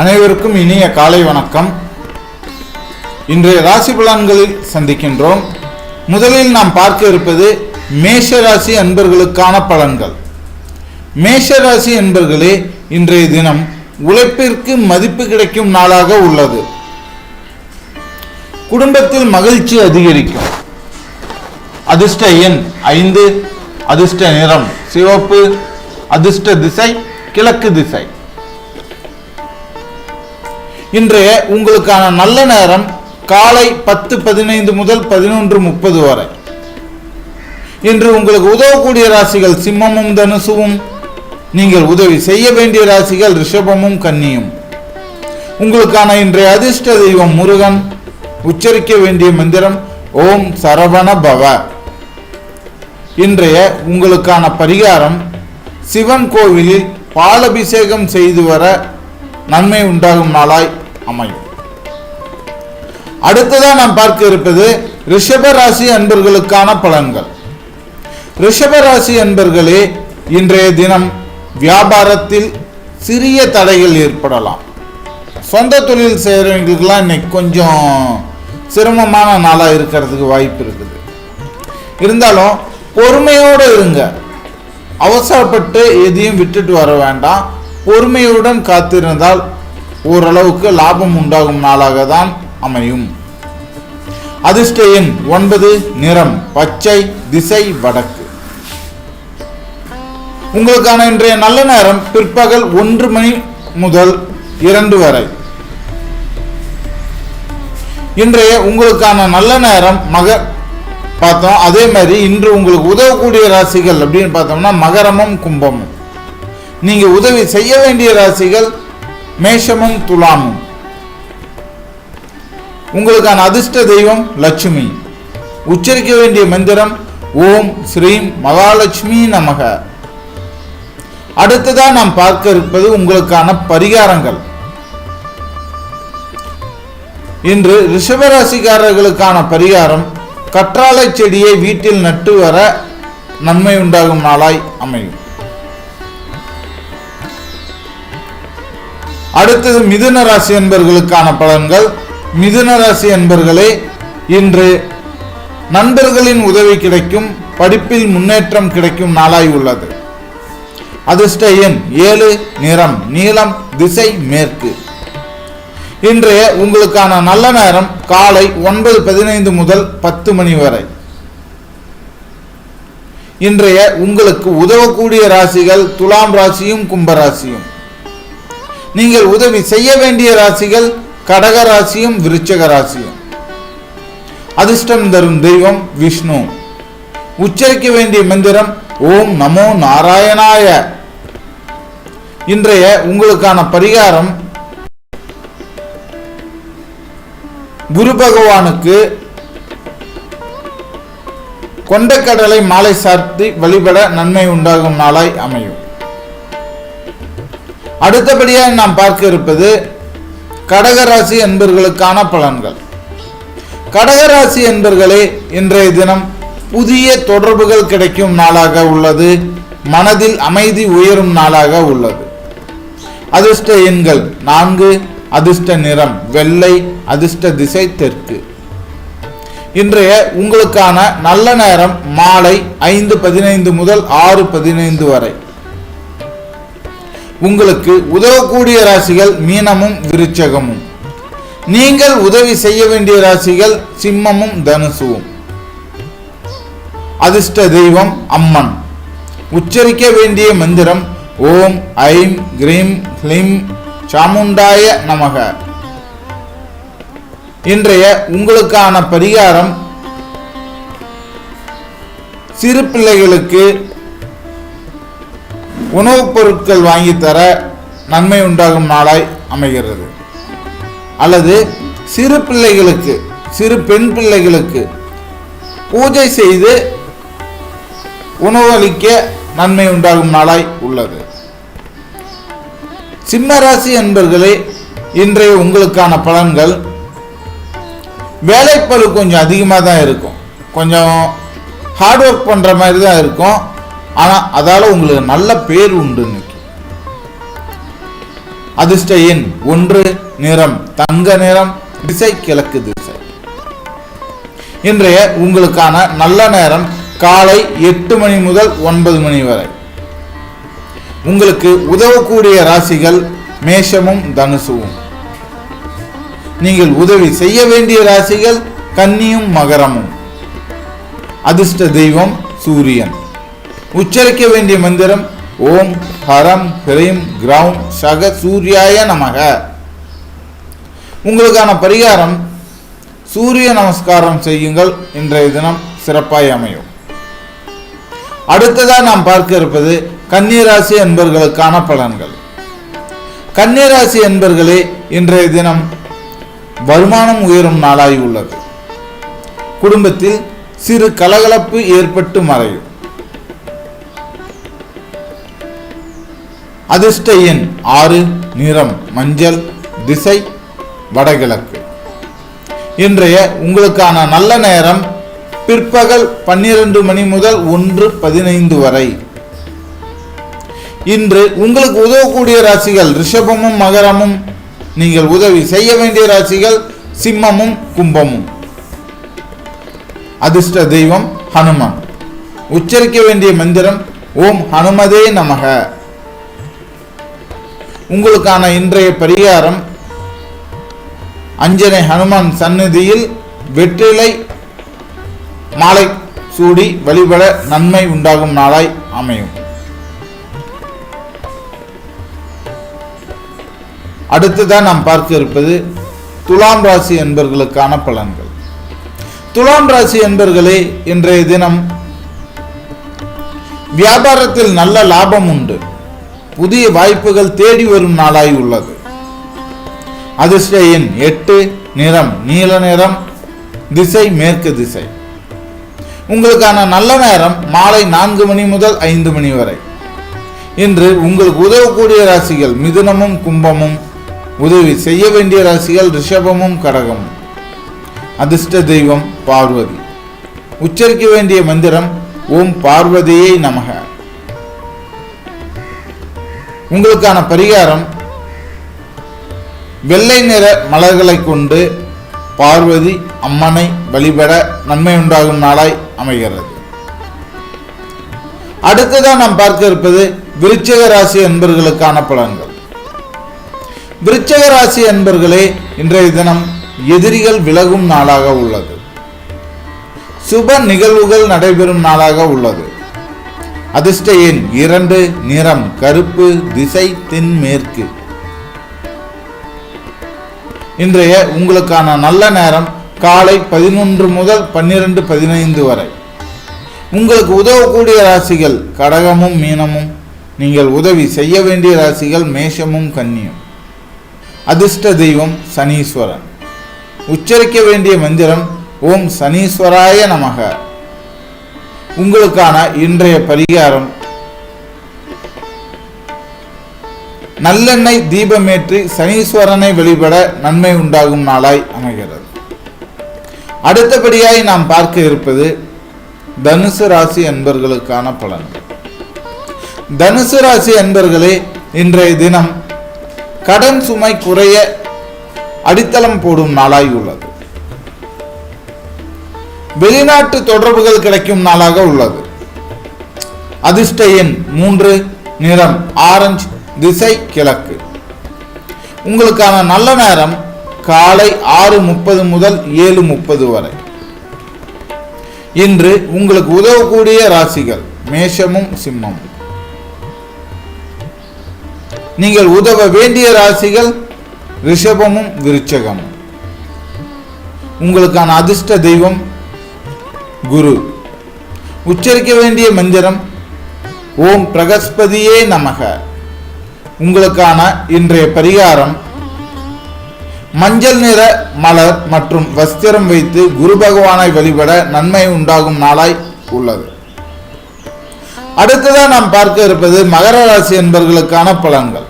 அனைவருக்கும் இனிய காலை வணக்கம். இன்றைய ராசி பலன்களில் சந்திக்கின்றோம். முதலில் நாம் பார்க்க இருப்பது மேஷ ராசி அன்பர்களுக்கான பலன்கள். மேஷ ராசி அன்பர்களே இன்றைய தினம் உழைப்பிற்கு மதிப்பு கிடைக்கும் நாளாக உள்ளது. குடும்பத்தில் மகிழ்ச்சி அதிகரிக்கும். அதிர்ஷ்ட எண் ஐந்து அதிர்ஷ்ட நிறம் சிவப்பு அதிர்ஷ்ட திசை கிழக்கு திசை. இன்றைய உங்களுக்கான நல்ல நேரம் காலை பத்து பதினைந்து முதல் பதினொன்று முப்பது வரை. இன்று உங்களுக்கு உதவக்கூடிய ராசிகள் சிம்மமும் தனுசுவும். நீங்கள் உதவி செய்ய வேண்டிய ராசிகள் ரிஷபமும் கன்னியும். உங்களுக்கான இன்றைய அதிர்ஷ்ட தெய்வம் முருகன். உச்சரிக்க வேண்டிய மந்திரம் ஓம் சரவண பவ. இன்றைய உங்களுக்கான பரிகாரம் சிவன் கோவிலில் பாலபிஷேகம் செய்து வர நன்மை உண்டாகும் நாளாய் அமையும் அடுத்ததாக நாம் பார்க்க இருப்பது ரிஷப ராசி அன்பர்களுக்கான பலன்கள். ரிஷப ராசி அன்பர்களே இன்றைய தினம் வியாபாரத்தில் சிறிய தடைகள் ஏற்படலாம். சொந்த தொழில் செய்கிறவங்களுக்கெல்லாம் இன்னைக்கு கொஞ்சம் சிரமமான நாளாக இருக்கிறதுக்கு வாய்ப்பு இருக்குது. இருந்தாலும் பொறுமையோடு இருங்க. அவசரப்பட்டு எதையும் விட்டுட்டு வர வேண்டாம். பொறுமையுடன் காத்திருந்தால் ஓரளவுக்கு லாபம் உண்டாகும் நாளாக தான் அமையும். அதிர்ஷ்ட எண் ஒன்பது நிறம் பச்சை திசை வடக்கு. உங்களுக்கான இன்றைய நல்ல நேரம் பிற்பகல் ஒன்று மணி முதல் இரண்டு வரை. இன்றைய உங்களுக்கான நல்ல நேரம் மக பார்த்தோம். அதே மாதிரி இன்று உங்களுக்கு உதவக்கூடிய ராசிகள் அப்படின்னு பார்த்தோம்னா மகரமும் கும்பமும். நீங்க உதவி செய்ய வேண்டிய ராசிகள் மேஷமும் துலாமும். உங்களுக்கான அதிர்ஷ்ட தெய்வம் லட்சுமி. உச்சரிக்க வேண்டிய மந்திரம் ஓம் ஸ்ரீம் மகாலட்சுமி நமக. அடுத்ததாக நாம் பார்க்க இருப்பது உங்களுக்கான பரிகாரங்கள். இன்று ரிஷபராசிக்காரர்களுக்கான பரிகாரம் கற்றாழை செடியை வீட்டில் நட்டு வர நன்மை உண்டாகும் நாளாய் அமையும். அடுத்தது மிதுன ராசி என்பர்களுக்கான பலன்கள். மிதுன ராசி என்பர்களே இன்று நண்பர்களின் உதவி கிடைக்கும் படிப்பில் முன்னேற்றம் கிடைக்கும் நாளாய் உள்ளது. அதிர்ஷ்ட எண் ஏழு நிறம் நீளம் திசை மேற்கு. இன்றைய உங்களுக்கான நல்ல நேரம் காலை ஒன்பது பதினைந்து முதல் பத்து மணி வரை. இன்றைய உங்களுக்கு உதவக்கூடிய ராசிகள் துலாம் ராசியும் கும்பராசியும் நீங்கள் உதவி செய்ய வேண்டிய ராசிகள் கடக ராசியும் விருச்சக ராசியும். அதிர்ஷ்டம் தரும் தெய்வம் விஷ்ணு. உச்சரிக்க வேண்டிய மந்திரம் ஓம் நமோ நாராயணாய. இன்றைய உங்களுக்கான பரிகாரம் குரு பகவானுக்கு கொண்டக்கடலை மாலை சார்த்தி வழிபட நன்மை உண்டாகும் நாளாய் அமையும். அடுத்தபடியாக நாம் பார்க்க இருப்பது கடகராசி என்பர்களுக்கான பலன்கள். கடகராசி என்பர்களே இன்றைய தினம் புதிய தொடர்புகள் கிடைக்கும் நாளாக உள்ளது. மனதில் அமைதி உயரும் நாளாக உள்ளது. அதிர்ஷ்ட எண்கள் நான்கு அதிர்ஷ்ட நிறம் வெள்ளை அதிர்ஷ்ட திசை தெற்கு. இன்றைய உங்களுக்கான நல்ல நேரம் மாலை ஐந்து பதினைந்து முதல் ஆறு பதினைந்து வரை. உங்களுக்கு உதவக்கூடிய ராசிகள் மீனமும் விருச்சகமும். நீங்கள் உதவி செய்ய வேண்டிய ராசிகள் சிம்மமும் தனுசுவும். அதிர்ஷ்ட தெய்வம் அம்மன். உச்சரிக்க வேண்டிய மந்திரம் ஓம் ஐம் கிரீம் ஹ்லிம் சாமுண்டாய நமக. இன்றைய உங்களுக்கான பரிகாரம் சிறு பிள்ளைகளுக்கு உணவுப் பொருட்கள் வாங்கி தர நன்மை உண்டாகும் நாளாய் அமைகிறது. அல்லது சிறு பிள்ளைகளுக்கு சிறு பெண் பிள்ளைகளுக்கு பூஜை செய்து உணவளிக்க நன்மை உண்டாகும் நாளாய் உள்ளது. சிம்ம ராசி என்பர்களே இன்றைய உங்களுக்கான பலன்கள் வேலைப்பழு கொஞ்சம் அதிகமாக தான் இருக்கும். கொஞ்சம் ஹார்ட் ஒர்க் பண்ணுற மாதிரி தான் இருக்கும். ஆனால் அதால் உங்களுக்கு நல்ல பேர் உண்டு இன்னைக்கு. அதிர்ஷ்ட எண் ஒன்று நிறம் தங்க நிறம் திசை கிழக்கு திசை. இன்றைய உங்களுக்கான நல்ல நேரம் காலை எட்டு மணி முதல் ஒன்பது மணி வரை. உங்களுக்கு உதவக்கூடிய ராசிகள் மேஷமும் தனுசுவும். நீங்கள் உதவி செய்ய வேண்டிய ராசிகள் கன்னியும் மகரமும். அதிர்ஷ்ட தெய்வம் சூரியன். உச்சரிக்க வேண்டிய மந்திரம் ஓம் ஹரம் ஹ்ரீம் கிரௌம் சக சூர்யாய நமக. உங்களுக்கான பரிகாரம் சூரிய நமஸ்காரம் செய்யுங்கள் இன்றைய தினம் சிறப்பாய் அமையும். அடுத்ததாக நாம் பார்க்க இருப்பது கன்னிராசி என்பர்களுக்கான பலன்கள். கன்னிராசி என்பர்களே இன்றைய தினம் வருமானம் உயரும் நாளாய் உள்ளது. குடும்பத்தில் சிறு கலகலப்பு ஏற்பட்டு மறையும். அதிர்ஷ்ட எண் ஆறு நிறம் மஞ்சள் திசை வடகிழக்கு. இன்றைய உங்களுக்கான நல்ல நேரம் பிற்பகல் பன்னிரண்டு மணி முதல் ஒன்று பதினைந்து வரை. இன்று உங்களுக்கு உதவக்கூடிய ராசிகள் ரிஷபமும் மகரமும். நீங்கள் உதவி செய்ய வேண்டிய ராசிகள் சிம்மமும் கும்பமும். அதிர்ஷ்ட தெய்வம் ஹனுமான். உச்சரிக்க வேண்டிய மந்திரம் ஓம் ஹனுமதே நமக. உங்களுக்கான இன்றைய பரிகாரம் அஞ்சனை ஹனுமான் சந்நிதியில் வெற்றிலை மாலை சூடி வழிபட நன்மை உண்டாகும் நாளாய் அமையும். அடுத்ததான் நாம் பார்க்க இருப்பது துலாம் ராசி என்பர்களுக்கான பலன்கள். துலாம் ராசி என்பர்களே இன்றைய தினம் வியாபாரத்தில் நல்ல லாபம் உண்டு. புதிய வாய்ப்புகள் தேடி வரும் நாளாய் உள்ளது. அதிர்ஷ்ட எண் எட்டு நிறம் நீல நிறம் திசை மேற்கு திசை. உங்களுக்கான நல்ல நேரம் மாலை நான்கு மணி முதல் ஐந்து மணி வரை. இன்று உங்களுக்கு உதவக்கூடிய ராசிகள் மிதுனமும் கும்பமும். உதவி செய்ய வேண்டிய ராசிகள் ரிஷபமும் கடகமும். அதிர்ஷ்ட தெய்வம் பார்வதி. உச்சரிக்க வேண்டிய மந்திரம் ஓம் பார்வதியை நமக. உங்களுக்கான பரிகாரம் வெள்ளை நிற மலர்களை கொண்டு பார்வதி அம்மனை வழிபட நன்மை உண்டாகும் நாளாய் அமைகிறது. அடுத்ததான் நாம் பார்க்க இருப்பது விருச்சக ராசி என்பர்களுக்கான பலன்கள். விருச்சக ராசி என்பர்களே இன்றைய தினம் எதிரிகள் விலகும் நாளாக உள்ளது. சுப நிகழ்வுகள் நடைபெறும் நாளாக உள்ளது. அதிர்ஷ்ட எண் இரண்டு நிறம் கருப்பு திசை தென்மேற்கு இன்றைய உங்களுக்கான நல்ல நேரம் காலை பதினொன்று முதல் பன்னிரண்டு பதினைந்து வரை. உங்களுக்கு உதவக்கூடிய ராசிகள் கடகமும் மீனமும் நீங்கள் உதவி செய்ய வேண்டிய ராசிகள் மேஷமும் கன்னியும். அதிர்ஷ்ட தெய்வம் சனீஸ்வரன். உச்சரிக்க வேண்டிய மந்திரம் ஓம் சனீஸ்வராய நமக. உங்களுக்கான இன்றைய பரிகாரம். நல்லெண்ணெய் தீபமேற்றி சனீஸ்வரனை வழிபட நன்மை உண்டாகும் நாளாய் அமைகிறது. அடுத்தபடியாய் நாம் பார்க்க இருப்பது தனுசு ராசி என்பர்களுக்கான பலன். தனுசு ராசி என்பர்களே இன்றைய தினம் கடன் சுமை குறைய அடித்தளம் போடும் நாளாய் உள்ளது. வெளிநாட்டு தொடர்புகள் கிடைக்கும் நாளாக உள்ளது. அதிர்ஷ்ட எண் மூன்று நிறம் ஆரஞ்சு திசை கிழக்கு. உங்களுக்கான நல்ல நேரம் காலை ஆறு முப்பது முதல் ஏழு முப்பது வரை. இன்று உங்களுக்கு உதவக்கூடிய ராசிகள் மேஷமும் சிம்மம் நீங்கள் உதவ வேண்டிய ராசிகள் ரிஷபமும் விருச்சகமும். உங்களுக்கான அதிர்ஷ்ட தெய்வம் குரு. உச்சரிக்க வேண்டிய மந்திரம் ஓம் பிரகஸ்பதியே நமக. உங்களுக்கான இன்றைய பரிகாரம் மஞ்சள் நிற மலர் மற்றும் வஸ்திரம் வைத்து குரு பகவானை வழிபட நன்மை உண்டாகும் நாளாய் உள்ளது. அடுத்ததா நாம் பார்க்க இருப்பது மகர ராசி என்பர்களுக்கான பலன்கள்.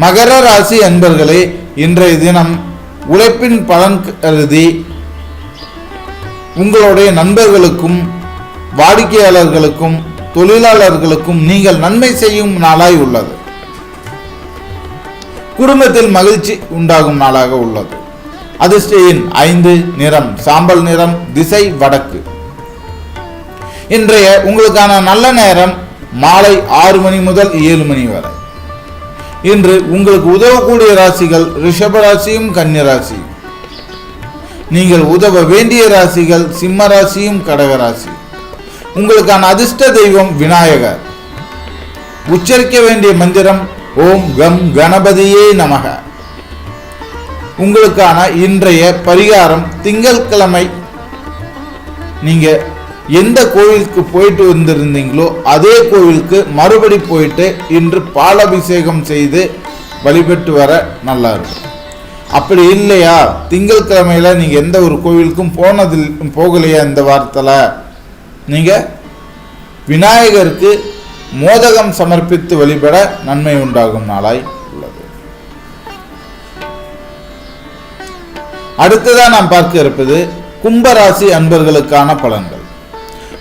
மகர ராசி என்பர்களே இன்றைய தினம் உழைப்பின் பலன் கருதி உங்களுடைய நண்பர்களுக்கும் வாடிக்கையாளர்களுக்கும் தொழிலாளர்களுக்கும் நீங்கள் நன்மை செய்யும் நாளாய் உள்ளது. குடும்பத்தில் மகிழ்ச்சி உண்டாகும் நாளாக உள்ளது. அதிர்ஷ்ட எண் ஐந்து நிறம் சாம்பல் நிறம் திசை வடக்கு. இன்றைய உங்களுக்கான நல்ல நேரம் மாலை ஆறு மணி முதல் ஏழு மணி வரை. இன்று உங்களுக்கு உதவக்கூடிய ராசிகள் ரிஷப ராசியும் கன்னி ராசியும் நீங்கள் உதவ வேண்டிய ராசிகள் சிம்ம ராசியும் கடக ராசி உங்களுக்கான அதிர்ஷ்ட தெய்வம் விநாயகர். உச்சரிக்க வேண்டிய மந்திரம் ஓம் கம் கணபதியே நமக. உங்களுக்கான இன்றைய பரிகாரம் திங்கட்கிழமை. நீங்க எந்த கோவிலுக்கு போயிட்டு வந்திருந்தீங்களோ அதே கோவிலுக்கு மறுபடி போயிட்டு இன்று பாலாபிஷேகம் செய்து வழிபட்டு வர நல்லா இருக்கும். அப்படி இல்லையா? திங்கட்கிழமையில் நீங்கள் எந்த ஒரு கோவிலுக்கும் போனதில் போகலையா இந்த வாரத்தில்? நீங்கள் விநாயகருக்கு மோதகம் சமர்ப்பித்து வழிபட நன்மை உண்டாகும் நாளாய் உள்ளது. அடுத்ததாக நாம் பார்க்க இருப்பது கும்பராசி அன்பர்களுக்கான பலன்கள்.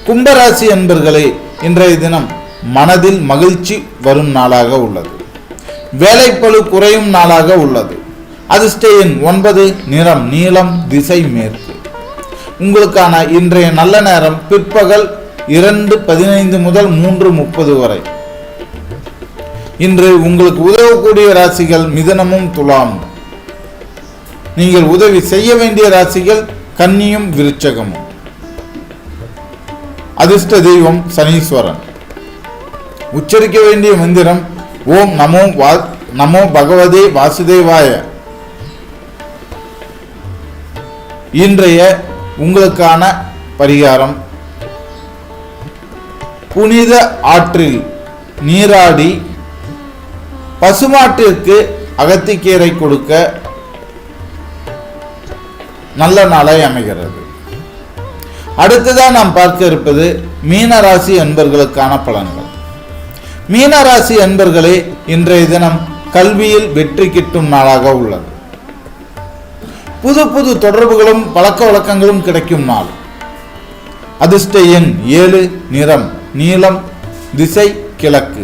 கும்பராசி அன்பர்களே இன்றைய தினம் மனதில் மகிழ்ச்சி வரும் நாளாக உள்ளது. வேலைப்பழு குறையும் நாளாக உள்ளது. அதிர்ஷ்ட எண் ஒன்பது நிறம் நீளம் திசை மேற்கு. உங்களுக்கான இன்றைய நல்ல நேரம் பிற்பகல் இரண்டு பதினைந்து முதல் மூன்று முப்பது வரை. இன்று உங்களுக்கு உதவக்கூடிய ராசிகள் மிதனமும் துலாம். நீங்கள் உதவி செய்ய வேண்டிய ராசிகள் கன்னியும் விருச்சகமும். அதிர்ஷ்ட தெய்வம் சனீஸ்வரன். உச்சரிக்க வேண்டிய மந்திரம் ஓம் நமோ வா நமோ பகவதே வாசுதேவாய. இன்றைய உங்களுக்கான பரிகாரம். புனித ஆற்றில் நீராடி பசுமாட்டிற்கு அகத்திக்கீரை கொடுக்க நல்ல நாளாய் அமைகிறது. அடுத்ததா நாம் பார்க்க இருப்பது மீனராசி என்பர்களுக்கான பலன்கள். மீனராசி என்பர்களே இன்றைய தினம் கல்வியில் வெற்றி கிட்டும் நாளாக உள்ளது. புது புது தொடர்புகளும் பழக்க வழக்கங்களும் கிடைக்கும் நாள். அதிர்ஷ்ட எண் ஏழு நிறம் நீளம் திசை கிழக்கு.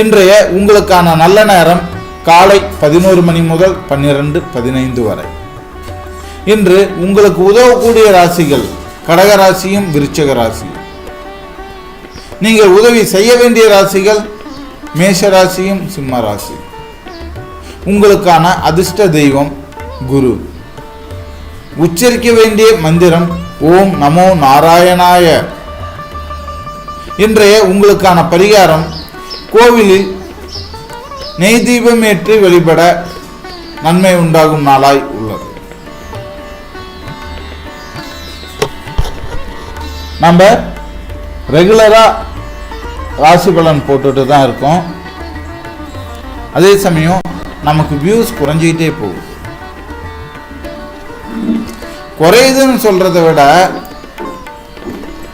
இன்றைய உங்களுக்கான நல்ல நேரம் காலை பதினோரு மணி முதல் பன்னிரண்டு பதினைந்து வரை. இன்று உங்களுக்கு உதவக்கூடிய ராசிகள் கடகராசியும் விருச்சக ராசியும். நீங்கள் உதவி செய்ய வேண்டிய ராசிகள் மேஷ ராசியும் சிம்ம ராசி உங்களுக்கான அதிர்ஷ்ட தெய்வம் குரு. உச்சரிக்க வேண்டிய மந்திரம் ஓம் நமோ நாராயணாய இன்றைய உங்களுக்கான பரிகாரம் கோவிலில் நெய் தீபம் ஏற்றி வழிபட நன்மை உண்டாகும் நாளாய் உள்ளது. நம்ம ரெகுலரா ராசி பலன் போட்டுட்டு தான் இருக்கோம். அதே சமயம் நமக்கு வியூஸ் குறைஞ்சிக்கிட்டே போகுது. குறையுதுன்னு சொல்கிறத விட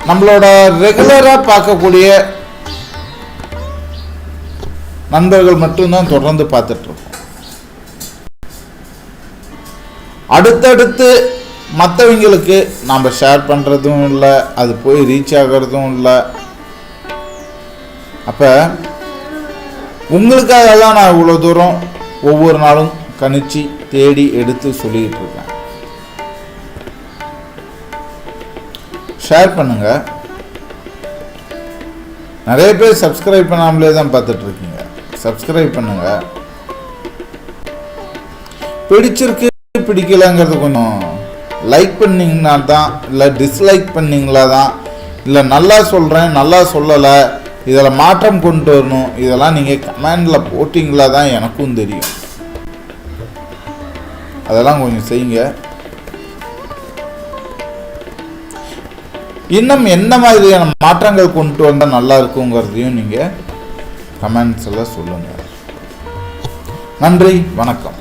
நம்மளோட ரெகுலராக பார்க்கக்கூடிய நண்பர்கள் மட்டும்தான் தொடர்ந்து பார்த்துட்ருக்கோம். அடுத்தடுத்து மற்றவங்களுக்கு நாம் ஷேர் பண்ணுறதும் இல்லை அது போய் ரீச் ஆகிறதும் இல்லை. அப்போ உங்களுக்காக தான் நான் இவ்வளோ தூரம் ஒவ்வொரு நாளும் கணிச்சு தேடி எடுத்து சொல்லிக்கிட்டு இருக்கேன் ஷேர் பண்ணுங்க. நிறைய பேர் சப்ஸ்கிரைப் பண்ணாமலே தான் பார்த்துட்டு இருக்கீங்க சப்ஸ்கிரைப் பண்ணுங்க. பிடிச்சிருக்கு பிடிக்கலங்கிறது கொஞ்சம் லைக் பண்ணீங்கன்னா தான் இல்லை டிஸ்லைக் பண்ணீங்களா தான் இல்லை நல்லா சொல்கிறேன் நல்லா சொல்லலை இதில் மாற்றம் கொண்டு வரணும். இதெல்லாம் நீங்கள் கமெண்டில் போட்டிங்களா தான் எனக்கும் தெரியும். அதெல்லாம் கொஞ்சம் செய்யுங்க. இன்னும் என்ன மாதிரியான மாற்றங்கள் கொண்டு வந்தால் நல்லா இருக்குங்கிறதையும் நீங்கள் கமெண்ட்ஸில் சொல்லுங்கள் நன்றி வணக்கம்.